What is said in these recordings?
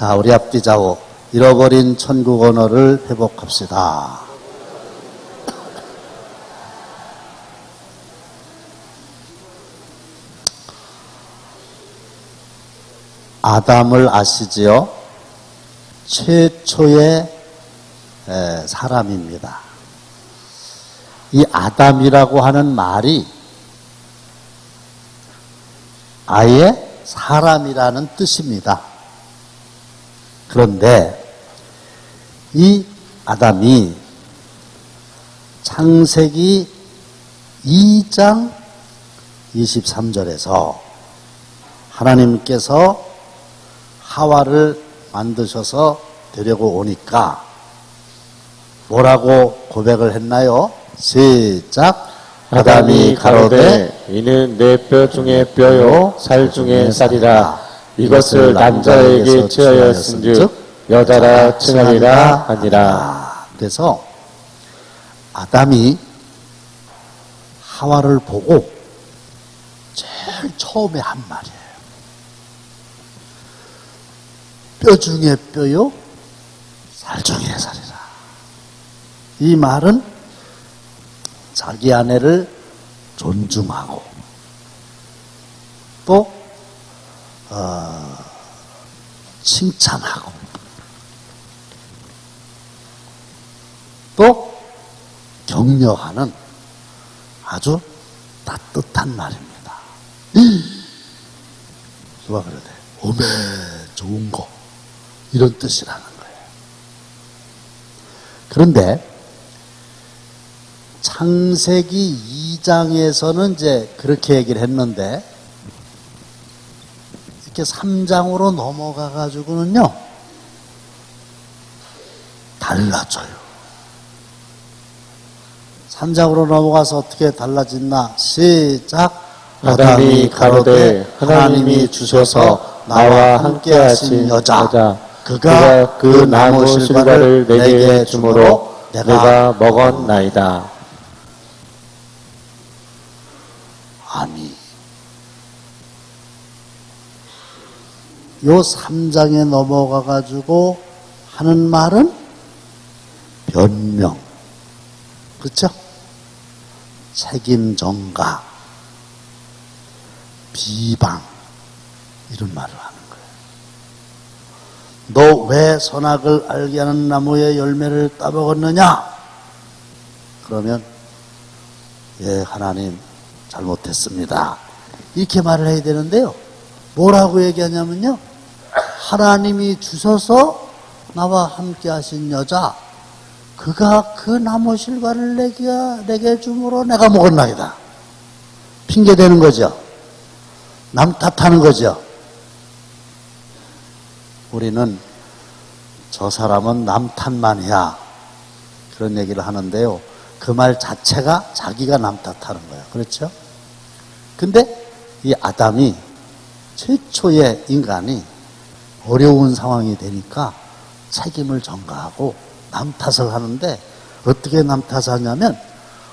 자, 우리 앞뒤 좌우 잃어버린 천국 언어를 회복합시다. 아담을 아시지요? 최초의 에, 사람입니다. 이 아담이라고 하는 말이 아예 사람이라는 뜻입니다. 그런데 이 아담이 창세기 2장 23절에서 하나님께서 하와를 만드셔서 데려고 오니까 뭐라고 고백을 했나요? 시작. 아담이 가로되 이는 내 뼈 중에 뼈요 살 중에 살이라 이것을 남자에게 취하였은즉 여자라 칭하리라 하니라 아, 그래서 아담이 하와를 보고 제일 처음에 한 말이에요. 뼈 중에 뼈요, 살 중에 살이라. 이 말은 자기 아내를 존중하고 또 어, 칭찬하고 또 격려하는 아주 따뜻한 말입니다. 누가 그러대? 오메 좋은 거 이런 뜻이라는 거예요. 그런데 창세기 2장에서는 이제 그렇게 얘기를 했는데 이렇게 3장으로 넘어가 가지고는요 달라져요. 3장으로 넘어가서 어떻게 달라졌나? 시작. 아담이 가로되 하나님이 주셔서 나와 함께 하신 여자 그가 그 나무 실과를 내게 주므로 내가 먹었나이다 아니. 요 3장에 넘어가 가지고 하는 말은 변명. 그렇죠? 책임 전가. 비방. 이런 말을 하는 거예요. 너 왜 선악을 알게 하는 나무의 열매를 따먹었느냐? 그러면 예, 하나님 잘못했습니다. 이렇게 말을 해야 되는데요. 뭐라고 얘기하냐면요. 하나님이 주셔서 나와 함께 하신 여자, 그가 그 나무 실과를 내게, 내게 주므로 내가 먹었나이다. 핑계 대는 거죠. 남 탓하는 거죠. 우리는 저 사람은 남 탓만이야. 그런 얘기를 하는데요. 그 말 자체가 자기가 남 탓하는 거예요. 그렇죠? 근데 이 아담이 최초의 인간이 어려운 상황이 되니까 책임을 전가하고 남 탓을 하는데 어떻게 남 탓을 하냐면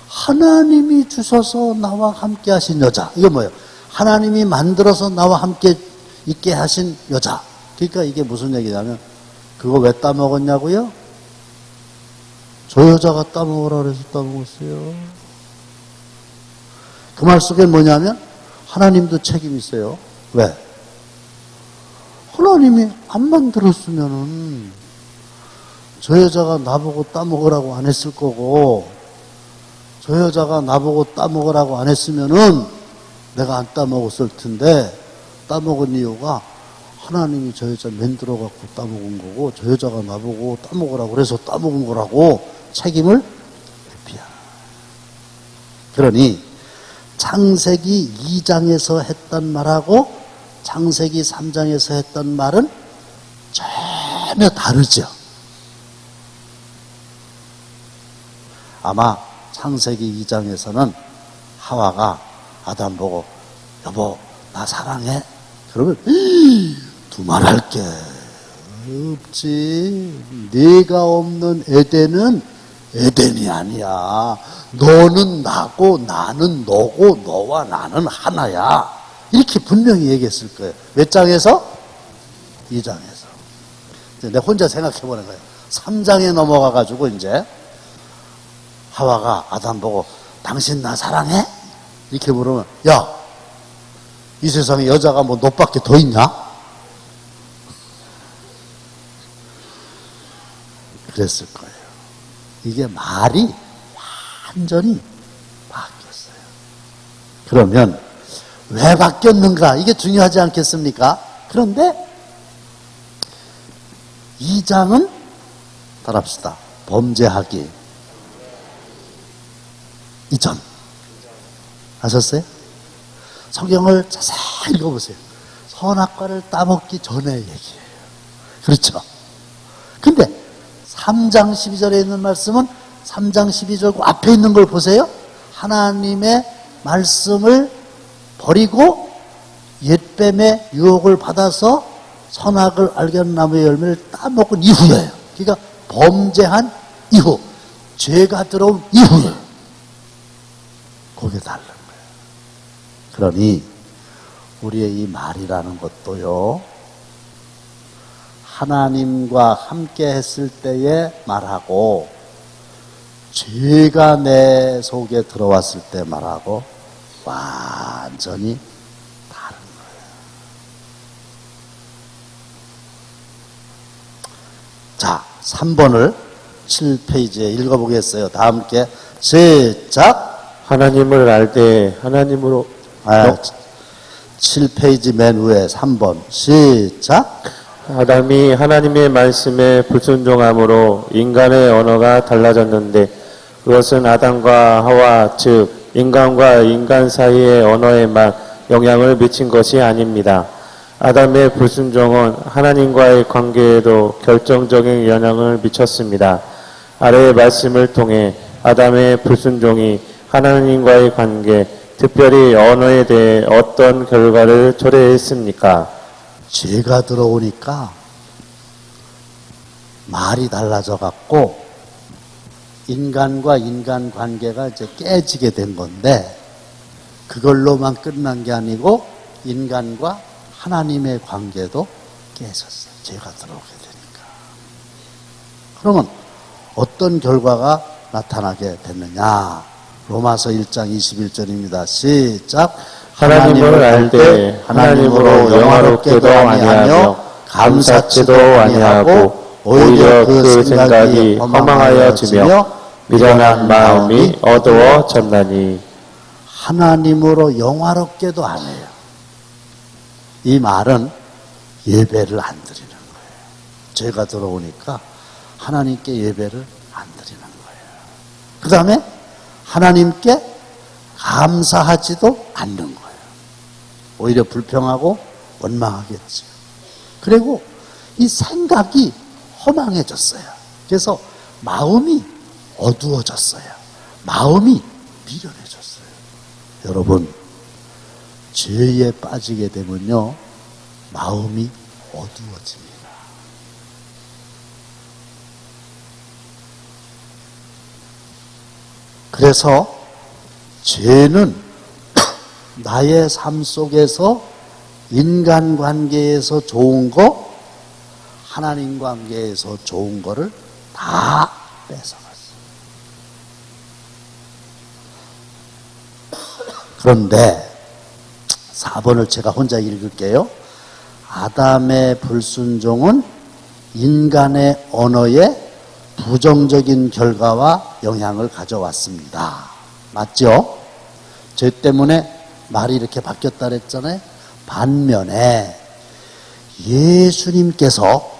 하나님이 주셔서 나와 함께 하신 여자. 이거 뭐예요? 하나님이 만들어서 나와 함께 있게 하신 여자. 그러니까 이게 무슨 얘기냐면 그거 왜 따먹었냐고요? 저 여자가 따먹으라 그래서 따먹었어요. 그 말 속에 뭐냐면 하나님도 책임 있어요. 왜? 하나님이 안 만들었으면은 저 여자가 나보고 따먹으라고 안 했을 거고 저 여자가 나보고 따먹으라고 안 했으면은 내가 안 따먹었을 텐데 따먹은 이유가 하나님이 저 여자 만들어 갖고 따먹은 거고 저 여자가 나보고 따먹으라고 그래서 따먹은 거라고 책임을 회피하는 그러니 창세기 2장에서 했던 말하고 창세기 3장에서 했던 말은 전혀 다르죠. 아마 창세기 2장에서는 하와가 아담 보고 여보 나 사랑해? 그러면 두말할 게 없지. 네가 없는 에덴은 에덴이 아니야. 너는 나고 나는 너고 너와 나는 하나야. 이렇게 분명히 얘기했을 거예요. 몇 장에서? 2장에서. 이제 내 혼자 생각해 보는 거예요. 3장에 넘어가 가지고 이제 하와가 아담 보고 당신 나 사랑해? 이렇게 물으면 야, 이 세상에 여자가 뭐 너밖에 더 있냐? 그랬을 거예요. 이게 말이 완전히 바뀌었어요. 그러면 왜 바뀌었는가? 이게 중요하지 않겠습니까? 그런데 이 장은 따라합시다. 범죄하기 이전. 아셨어요? 성경을 자세히 읽어보세요. 선악과를 따먹기 전의 얘기예요. 그렇죠? 근데 3장 12절에 있는 말씀은 3장 12절 그 앞에 있는 걸 보세요. 하나님의 말씀을 버리고 옛뱀의 유혹을 받아서 선악을 알게 하는 나무의 열매를 따먹은 이후예요. 그러니까 범죄한 이후, 죄가 들어온 이후예요. 그게 다른 거예요. 그러니 우리의 이 말이라는 것도요. 하나님과 함께 했을 때의 말하고 죄가 내 속에 들어왔을 때 말하고 완전히 다른 거예요. 자, 3번을 7페이지에 읽어보겠어요. 다 함께 시작. 하나님을 알 때 하나님으로 아, 7페이지 맨 위에 3번 시작. 아담이 하나님의 말씀에 불순종함으로 인간의 언어가 달라졌는데 그것은 아담과 하와 즉 인간과 인간 사이의 언어에만 영향을 미친 것이 아닙니다. 아담의 불순종은 하나님과의 관계에도 결정적인 영향을 미쳤습니다. 아래의 말씀을 통해 아담의 불순종이 하나님과의 관계, 특별히 언어에 대해 어떤 결과를 초래했습니까? 죄가 들어오니까 말이 달라져 갖고 인간과 인간 관계가 이제 깨지게 된 건데 그걸로만 끝난 게 아니고 인간과 하나님의 관계도 깨졌어요. 죄가 들어오게 되니까. 그러면 어떤 결과가 나타나게 됐느냐? 로마서 1장 21절입니다. 시작. 하나님을 알 때 하나님으로 영화롭게도 아니하며 감사치도 아니하고 오히려 그 생각이 허망하여 지며 미련한 마음이 어두워졌나니 하나님으로 영화롭게도 안 해요. 이 말은 예배를 안 드리는 거예요. 죄가 들어오니까 하나님께 예배를 안 드리는 거예요. 그 다음에 하나님께 감사하지도 않는 거예요. 오히려 불평하고 원망하겠죠. 그리고 이 생각이 허망해졌어요. 그래서 마음이 어두워졌어요. 마음이 미련해졌어요. 여러분, 죄에 빠지게 되면요, 마음이 어두워집니다. 그래서 죄는 나의 삶 속에서 인간 관계에서 좋은 거, 하나님 관계에서 좋은 거를 다 뺏어갔어요. 그런데 4번을 제가 혼자 읽을게요. 아담의 불순종은 인간의 언어에 부정적인 결과와 영향을 가져왔습니다. 맞죠? 죄 때문에 말이 이렇게 바뀌었다 그랬잖아요. 반면에 예수님께서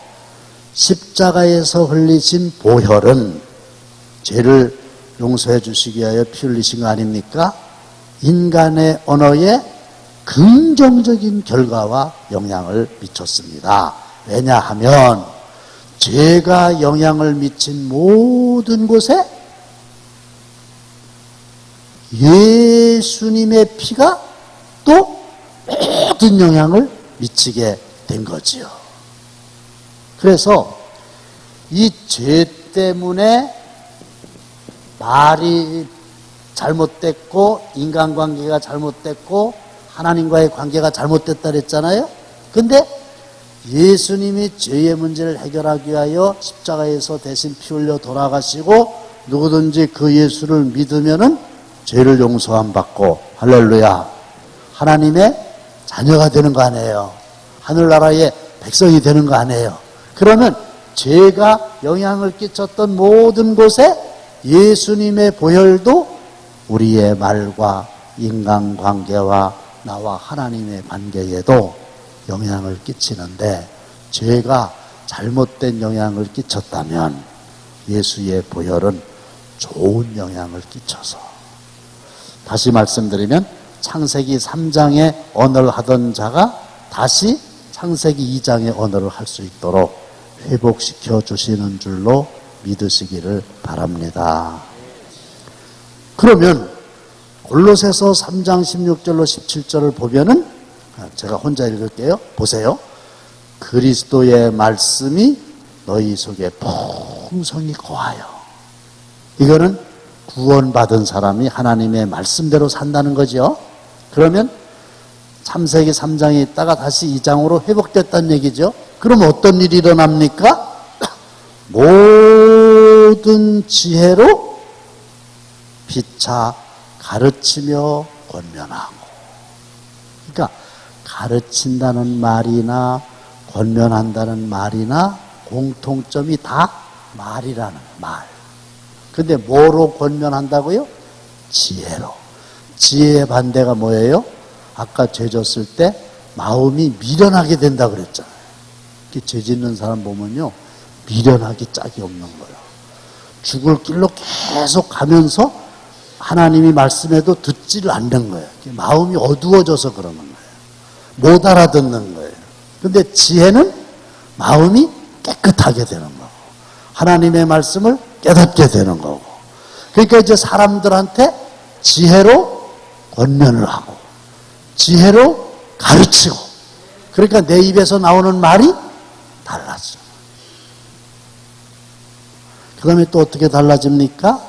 십자가에서 흘리신 보혈은 죄를 용서해 주시기 위하여 피 흘리신 거 아닙니까? 인간의 언어에 긍정적인 결과와 영향을 미쳤습니다. 왜냐하면 죄가 영향을 미친 모든 곳에 예수님의 피가 또 모든 영향을 미치게 된 거지요. 그래서 이 죄 때문에 말이 잘못됐고 인간관계가 잘못됐고 하나님과의 관계가 잘못됐다 그랬잖아요. 근데 예수님이 죄의 문제를 해결하기 위하여 십자가에서 대신 피 흘려 돌아가시고 누구든지 그 예수를 믿으면은 죄를 용서함 받고 할렐루야 하나님의 자녀가 되는 거 아니에요. 하늘나라의 백성이 되는 거 아니에요. 그러면 죄가 영향을 끼쳤던 모든 곳에 예수님의 보혈도 우리의 말과 인간관계와 나와 하나님의 관계에도 영향을 끼치는데 죄가 잘못된 영향을 끼쳤다면 예수의 보혈은 좋은 영향을 끼쳐서 다시 말씀드리면 창세기 3장의 언어를 하던 자가 다시 창세기 2장의 언어를 할 수 있도록 회복시켜 주시는 줄로 믿으시기를 바랍니다. 그러면 골로새서 3장 16절로 17절을 보면은 아, 제가 혼자 읽을게요. 보세요. 그리스도의 말씀이 너희 속에 풍성히 거하여 이거는 구원받은 사람이 하나님의 말씀대로 산다는 거죠. 그러면 참세기 3장에 있다가 다시 2장으로 회복됐다는 얘기죠. 그럼 어떤 일이 일어납니까? 모든 지혜로 피차 가르치며 권면하고. 그러니까 가르친다는 말이나 권면한다는 말이나 공통점이 다 말이라는 말. 근데 뭐로 권면한다고요? 지혜로. 지혜의 반대가 뭐예요? 아까 죄 졌을 때 마음이 미련하게 된다 그랬잖아요. 죄 짓는 사람 보면요. 미련하기 짝이 없는 거예요. 죽을 길로 계속 가면서 하나님이 말씀해도 듣지를 않는 거예요. 마음이 어두워져서 그러는 거예요. 못 알아듣는 거예요. 근데 지혜는 마음이 깨끗하게 되는 거고, 하나님의 말씀을 깨닫게 되는 거고. 그러니까 이제 사람들한테 지혜로 권면을 하고, 지혜로 가르치고, 그러니까 내 입에서 나오는 말이 달라져. 그 다음에 또 어떻게 달라집니까?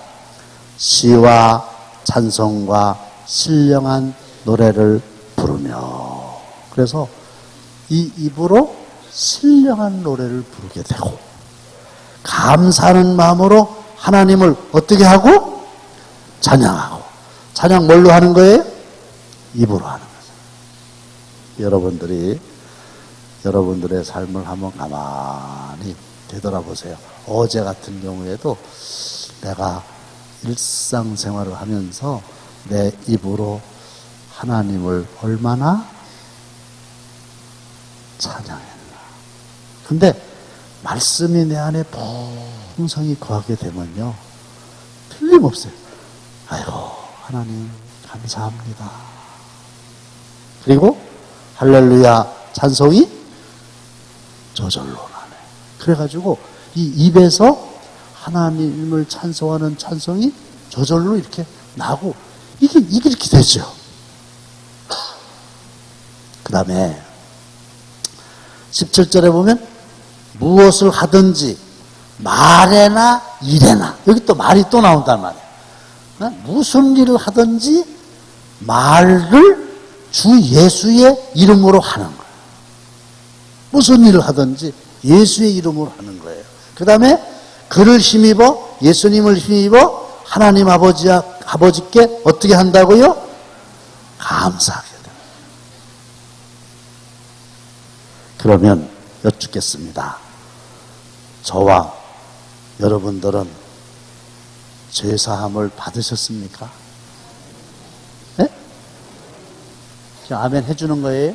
시와 찬송과 신령한 노래를 부르며. 그래서 이 입으로 신령한 노래를 부르게 되고, 감사하는 마음으로 하나님을 어떻게 하고? 찬양하고. 찬양 뭘로 하는 거예요? 입으로 하는 거죠. 여러분들이, 여러분들의 삶을 한번 가만히 되돌아보세요. 어제 같은 경우에도 내가 일상생활을 하면서 내 입으로 하나님을 얼마나 찬양했나. 근데 말씀이 내 안에 풍성히 거하게 되면요. 틀림없어요. 아이고, 하나님, 감사합니다. 그리고 할렐루야 찬송이 저절로 나네. 그래가지고 이 입에서 하나님을 찬송하는 찬송이 저절로 이렇게 나고 이게, 이렇게 되죠. 그 다음에 17절에 보면 무엇을 하든지 말에나 일에나 여기 또 말이 또 나온단 말이에요. 어? 무슨 일을 하든지 말을 주 예수의 이름으로 하는 거예요. 무슨 일을 하든지 예수의 이름으로 하는 거예요. 그 다음에 그를 힘입어 예수님을 힘입어 하나님 아버지 아버지께 어떻게 한다고요? 감사하게 돼요. 그러면 여쭙겠습니다. 저와 여러분들은 죄사함을 받으셨습니까? 네? 아멘 해주는 거예요?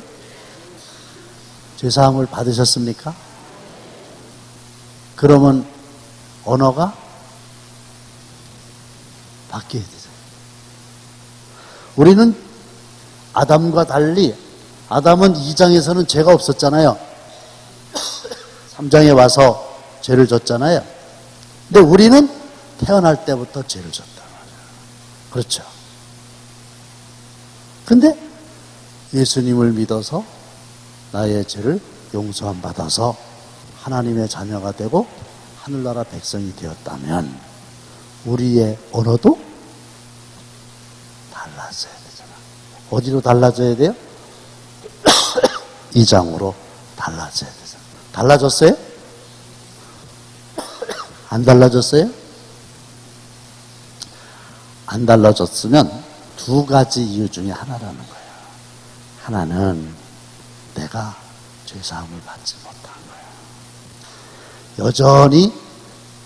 죄사함을 받으셨습니까? 그러면 언어가 바뀌어야 되죠. 우리는 아담과 달리 아담은 2장에서는 죄가 없었잖아요. 3장에 와서 죄를 졌잖아요. 근데 우리는 태어날 때부터 죄를 말이에요. 그렇죠. 근데 예수님을 믿어서 나의 죄를 용서함 받아서 하나님의 자녀가 되고 하늘나라 백성이 되었다면 우리의 언어도 달라져야 되잖아. 어디로 달라져야 돼요? 이 장으로 달라져야 되잖아. 달라졌어요? 안 달라졌어요? 안 달라졌으면 두 가지 이유 중에 하나라는 거예요. 하나는 내가 죄사함을 받지 못한 거예요. 여전히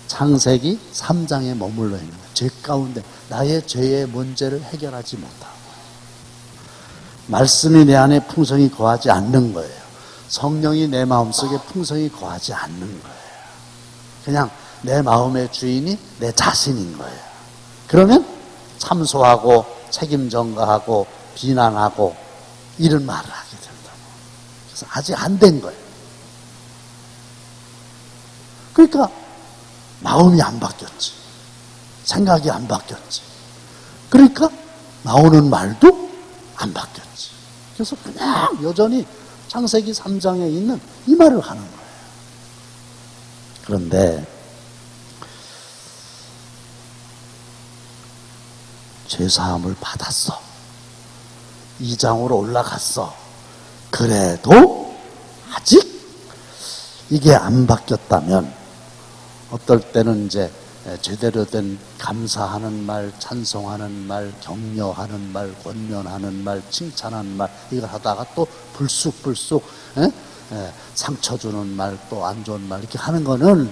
창세기 3장에 머물러 있는 거예요. 죄 가운데 나의 죄의 문제를 해결하지 못하고 말씀이 내 안에 풍성히 거하지 않는 거예요. 성령이 내 마음속에 풍성히 거하지 않는 거예요. 그냥 내 마음의 주인이 내 자신인 거예요. 그러면 참소하고 책임 전가하고 비난하고 이런 말을 하게 된다고. 그래서 아직 안 된 거예요. 그러니까 마음이 안 바뀌었지. 생각이 안 바뀌었지. 그러니까 나오는 말도 안 바뀌었지. 그래서 그냥 여전히 창세기 3장에 있는 이 말을 하는 거예요. 그런데 죄사함을 받았어. 2장으로 올라갔어. 그래도 아직 이게 안 바뀌었다면 어떨 때는 이제 제대로 된 감사하는 말, 찬송하는 말, 격려하는 말, 권면하는 말, 칭찬하는 말 이걸 하다가 또 불쑥불쑥 에? 에, 상처 주는 말, 또 안 좋은 말 이렇게 하는 거는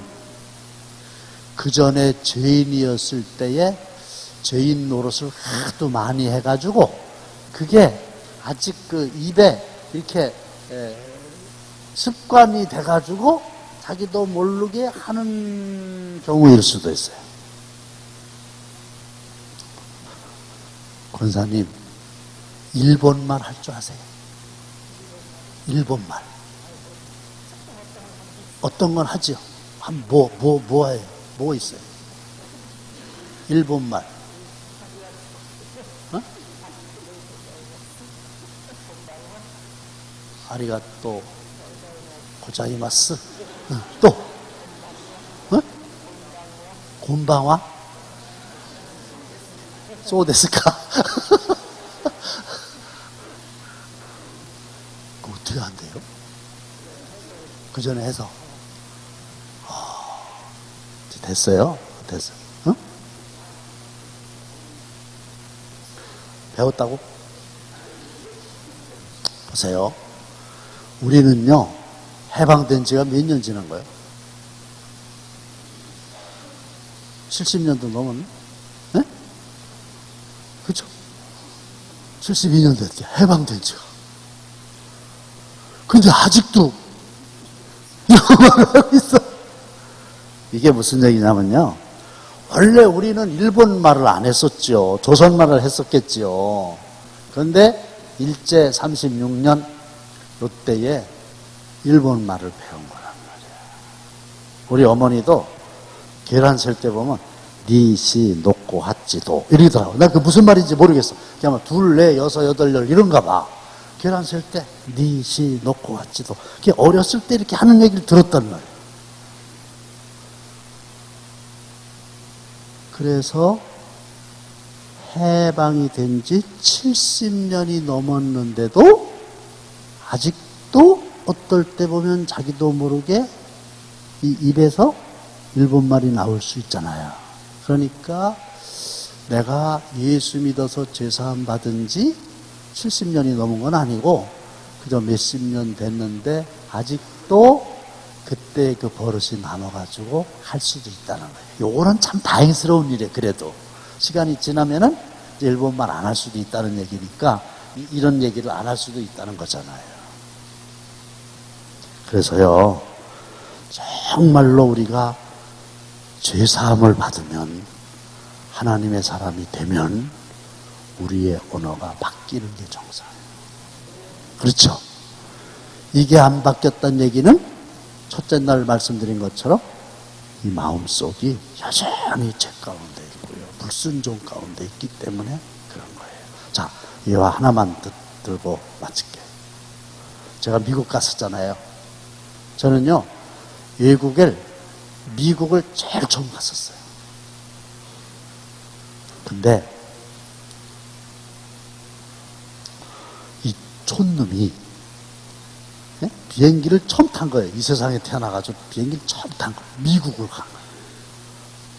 그 전에 죄인이었을 때에 죄인 노릇을 하도 많이 해가지고 그게 아직 그 입에 이렇게 에, 습관이 돼가지고 자기도 모르게 하는 경우일 수도 있어요. 권사님, 일본말 할 줄 아세요? 일본말. 어떤 건 하죠? 한 뭐, 뭐, 뭐 해요? 뭐 있어요? 일본말. 어? 아리가또 고자이마스. 어, 또, 어? 곤방와? 소데스까? 그 어떻게 한대요? 그 전에 해서. 아, 됐어요? 됐어. 어? 배웠다고? 보세요. 우리는요, 해방된 지가 몇 년 지난 거예요? 70년도 넘었네? 네? 그죠? 72년 됐게, 해방된 지가. 근데 아직도 하고 있어. 이게 무슨 얘기냐면요. 원래 우리는 일본 말을 안 했었죠. 조선 말을 했었겠지요. 그런데 일제 36년 요때에 일본 말을 배운 거란 말이야. 우리 어머니도 계란 셀 때 보면 니시 놓고 하찌도 이러더라고. 나 그 무슨 말인지 모르겠어. 그냥 둘, 넷, 여섯, 여덟, 열 이런가 봐. 계란 셀 때 니시 놓고 하찌도. 그게 어렸을 때 이렇게 하는 얘기를 들었단 말이야. 그래서 해방이 된 지 70년이 넘었는데도 아직도 어떨 때 보면 자기도 모르게 이 입에서 일본말이 나올 수 있잖아요. 그러니까 내가 예수 믿어서 죄사함 받은 지 70년이 넘은 건 아니고 그저 몇십 년 됐는데 아직도 그때 그 버릇이 남아가지고 할 수도 있다는 거예요. 요거는 참 다행스러운 일이에요. 그래도 시간이 지나면은 일본말 안 할 수도 있다는 얘기니까 이- 이런 얘기를 안 할 수도 있다는 거잖아요. 그래서요, 정말로 우리가 죄사함을 받으면 하나님의 사람이 되면 우리의 언어가 바뀌는 게 정상이에요. 그렇죠? 이게 안 바뀌었다는 얘기는 첫째 날 말씀드린 것처럼 이 마음속이 여전히 죄 가운데 있고요. 불순종 가운데 있기 때문에 그런 거예요. 자, 이와 하나만 듣, 들고 마칠게요. 제가 미국 갔었잖아요. 저는요, 외국을, 미국을 제일 처음 갔었어요. 근데, 이 촌놈이 예? 비행기를 처음 탄 거예요. 이 세상에 태어나가지고 비행기를 처음 탄 거예요. 미국을 간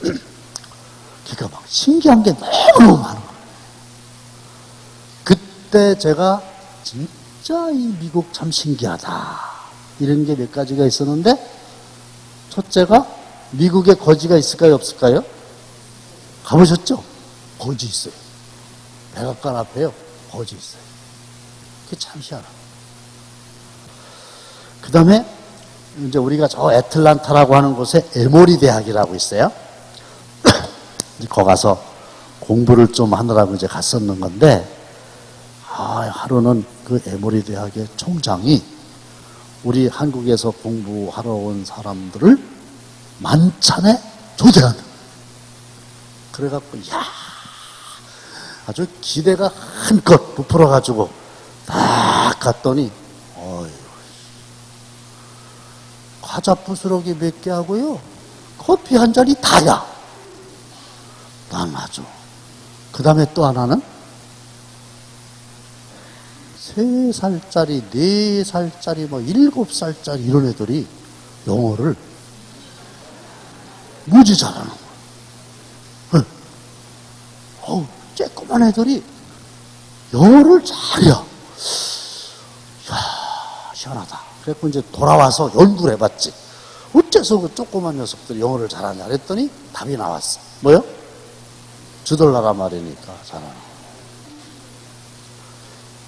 거예요. 그러니까 막 신기한 게 너무 많은 거예요. 그때 제가 진짜 이 미국 참 신기하다. 이런 게 몇 가지가 있었는데, 첫째가 미국에 거지가 있을까요? 없을까요? 가보셨죠? 거지 있어요. 백악관 앞에요. 거지 있어요. 그게 참 희한하다. 그 다음에 이제 우리가 저 애틀란타라고 하는 곳에 에모리 대학이라고 있어요. 거 가서 공부를 좀 하느라고 이제 갔었는 건데, 아, 하루는 그 에모리 대학의 총장이 우리 한국에서 공부하러 온 사람들을 만찬에 초대한다. 그래갖고, 야 아주 기대가 한껏 부풀어가지고 딱 갔더니, 어휴, 과자 부스러기 몇 개 하고요. 커피 한 잔이 다야. 난 아주. 그 다음에 또 하나는 세 살짜리, 네 살짜리, 뭐 일곱 살짜리 이런 애들이 영어를 무지 잘하는 거야. 응. 어우, 쬐꼬만 애들이 영어를 잘해. 야, 시원하다. 그래갖고 이제 돌아와서 연구를 해봤지. 어째서 그 조그만 녀석들이 영어를 잘하냐 그랬더니 답이 나왔어. 뭐요? 저들나라 말이니까 잘하는 거.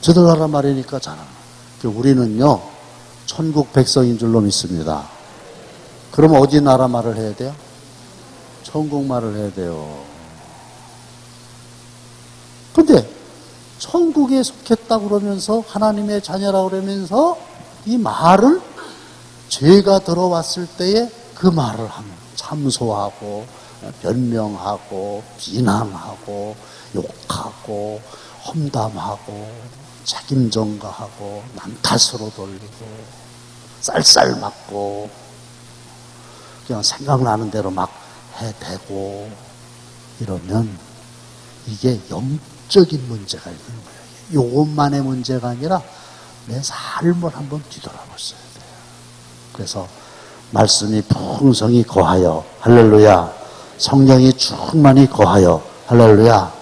저들나라 말이니까 잘하는 거. 그 우리는요, 천국 백성인 줄로 믿습니다. 그럼 어디 나라 말을 해야 돼요? 천국 말을 해야 돼요. 근데 천국에 속했다 그러면서 하나님의 자녀라 그러면서 이 말을 죄가 들어왔을 때에 그 말을 하면 참소하고 변명하고 비난하고 욕하고 험담하고 책임 전가하고 남 탓으로 돌리고 쌀쌀 맞고 그냥 생각나는 대로 막 해대고 이러면 이게 영적인 문제가 있는 거예요. 요것만의 문제가 아니라 내 삶을 한번 뒤돌아봤어야 돼요. 그래서 말씀이 풍성히 거하여 할렐루야 성령이 충만히 거하여 할렐루야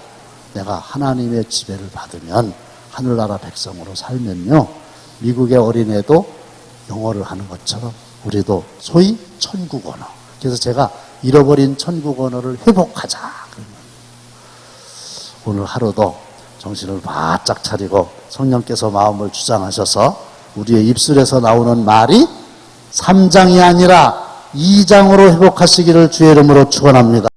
내가 하나님의 지배를 받으면 하늘나라 백성으로 살면요 미국의 어린애도 영어를 하는 것처럼 우리도 소위 천국 언어 그래서 제가 잃어버린 천국 언어를 회복하자 오늘 하루도 정신을 바짝 차리고 성령께서 마음을 주장하셔서 우리의 입술에서 나오는 말이 3장이 아니라 2장으로 회복하시기를 주의 이름으로 축원합니다.